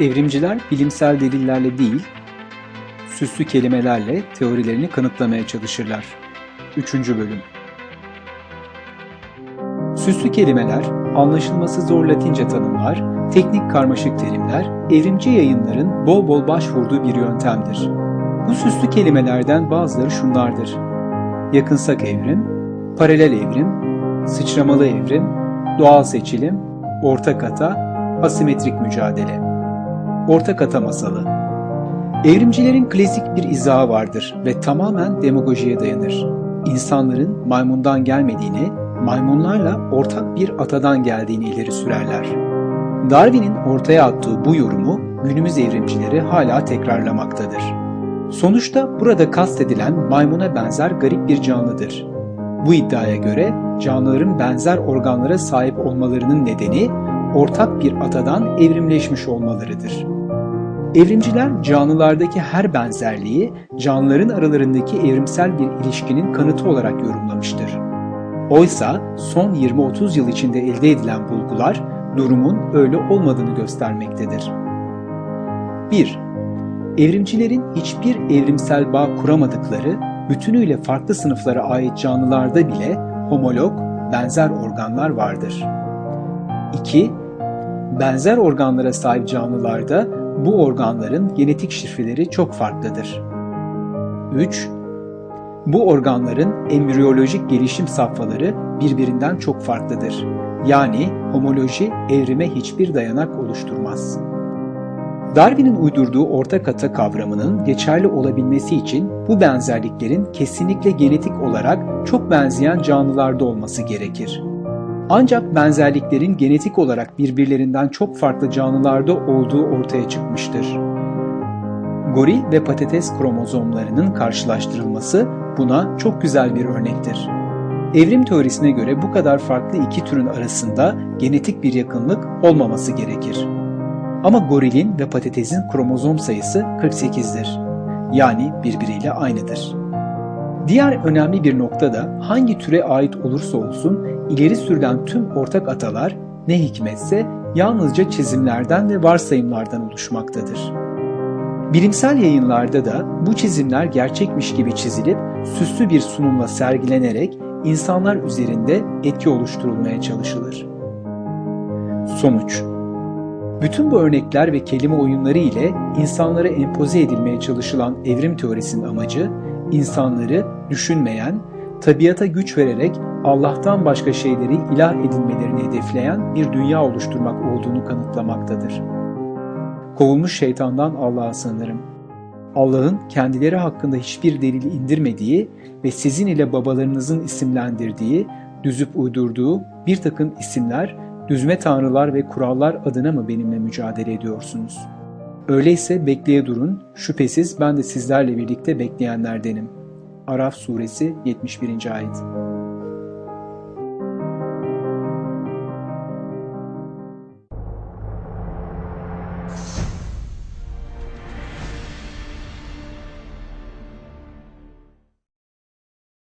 Evrimciler bilimsel delillerle değil, süslü kelimelerle teorilerini kanıtlamaya çalışırlar. 3. Bölüm Süslü kelimeler, anlaşılması zor Latince tanımlar, teknik karmaşık terimler, evrimci yayınların bol bol başvurduğu bir yöntemdir. Bu süslü kelimelerden bazıları şunlardır. Yakınsak evrim, paralel evrim, sıçramalı evrim, doğal seçilim, orta kata, asimetrik mücadele. Orta kata masalı Evrimcilerin klasik bir izahı vardır ve tamamen demagojiye dayanır. İnsanların maymundan gelmediğini, maymunlarla ortak bir atadan geldiğini ileri sürerler. Darwin'in ortaya attığı bu yorumu günümüz evrimcileri hala tekrarlamaktadır. Sonuçta burada kastedilen maymuna benzer garip bir canlıdır. Bu iddiaya göre canlıların benzer organlara sahip olmalarının nedeni ortak bir atadan evrimleşmiş olmalarıdır. Evrimciler canlılardaki her benzerliği canlıların aralarındaki evrimsel bir ilişkinin kanıtı olarak yorumlamıştır. Oysa son 20-30 yıl içinde elde edilen bulgular durumun öyle olmadığını göstermektedir. 1. Evrimcilerin hiçbir evrimsel bağ kuramadıkları, bütünüyle farklı sınıflara ait canlılarda bile homolog, benzer organlar vardır. 2. Benzer organlara sahip canlılarda bu organların genetik şifreleri çok farklıdır. 3. Bu organların embriyolojik gelişim safhaları birbirinden çok farklıdır. Yani homoloji evrime hiçbir dayanak oluşturmaz. Darwin'in uydurduğu orta kata kavramının geçerli olabilmesi için bu benzerliklerin kesinlikle genetik olarak çok benzeyen canlılarda olması gerekir. Ancak benzerliklerin genetik olarak birbirlerinden çok farklı canlılarda olduğu ortaya çıkmıştır. Goril ve patates kromozomlarının karşılaştırılması buna çok güzel bir örnektir. Evrim teorisine göre bu kadar farklı iki türün arasında genetik bir yakınlık olmaması gerekir. Ama gorilin ve patatesin kromozom sayısı 48'dir. Yani birbiriyle aynıdır. Diğer önemli bir nokta da hangi türe ait olursa olsun ileri sürülen tüm ortak atalar ne hikmetse yalnızca çizimlerden ve varsayımlardan oluşmaktadır. Bilimsel yayınlarda da bu çizimler gerçekmiş gibi çizilip süslü bir sunumla sergilenerek insanlar üzerinde etki oluşturulmaya çalışılır. Sonuç bütün bu örnekler ve kelime oyunları ile insanlara empoze edilmeye çalışılan evrim teorisinin amacı, insanları düşünmeyen, tabiata güç vererek Allah'tan başka şeyleri ilah edinmelerini hedefleyen bir dünya oluşturmak olduğunu kanıtlamaktadır. Kovulmuş şeytandan Allah'a sığınırım. Allah'ın kendileri hakkında hiçbir delil indirmediği ve sizin ile babalarınızın isimlendirdiği, düzüp uydurduğu bir takım isimler, düzme tanrılar ve kurallar adına mı benimle mücadele ediyorsunuz? Öyleyse bekleye durun, şüphesiz ben de sizlerle birlikte bekleyenlerdenim. Araf suresi 71. ayet